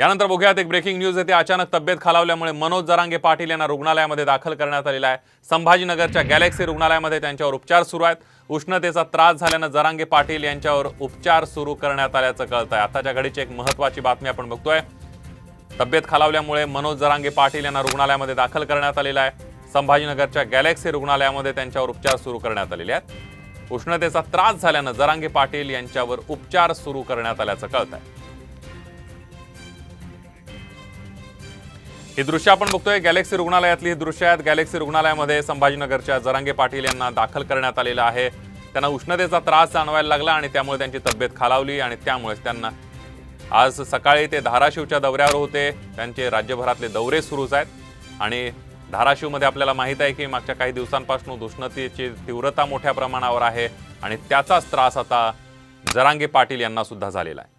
यानंतर बघूयात एक ब्रेकिंग न्यूज येते. अचानक तब्येत खालावल्यामुळे मनोज जरांगे पाटील यांना रुग्णालयामध्ये दाखल करण्यात आलेला आहे. संभाजीनगरच्या गॅलेक्सी रुग्णालयामध्ये त्यांच्यावर उपचार सुरू आहेत. उष्णतेचा त्रास झाल्यानं जरांगे पाटील यांच्यावर उपचार सुरू करण्यात आल्याचं कळत आहे आताच्या घडीची एक महत्वाची बातमी आपण बघतोय. तब्येत खालावल्यामुळे मनोज जरांगे पाटील यांना रुग्णालयामध्ये दाखल करण्यात आलेला आहे. संभाजीनगरच्या गॅलेक्सी रुग्णालयामध्ये त्यांच्यावर उपचार सुरू करण्यात आलेले आहेत. उष्णतेचा त्रास झाल्यानं जरांगे पाटील यांच्यावर उपचार सुरू करण्यात आल्याचं कळत आहे ही दृश्य आपण बघतोय. गॅलेक्सी रुग्णालयातली ही दृश्य आहेत. गॅलेक्सी रुग्णालयामध्ये संभाजीनगरच्या जरांगे पाटील यांना दाखल करण्यात आलेलं आहे. त्यांना उष्णतेचा त्रास जाणवायला लागला आणि त्यामुळे त्यांची तब्येत खालावली आणि त्यामुळेच त्यांना आज सकाळी ते धाराशिवच्या दौऱ्यावर होते. त्यांचे राज्यभरातले दौरे सुरूच आहेत. आणि धाराशिवमध्ये आपल्याला माहीत आहे की मागच्या काही दिवसांपासून उष्णतेची तीव्रता मोठ्या प्रमाणावर आहे आणि त्याचाच त्रास आता जरांगे पाटील यांना सुद्धा झालेला आहे.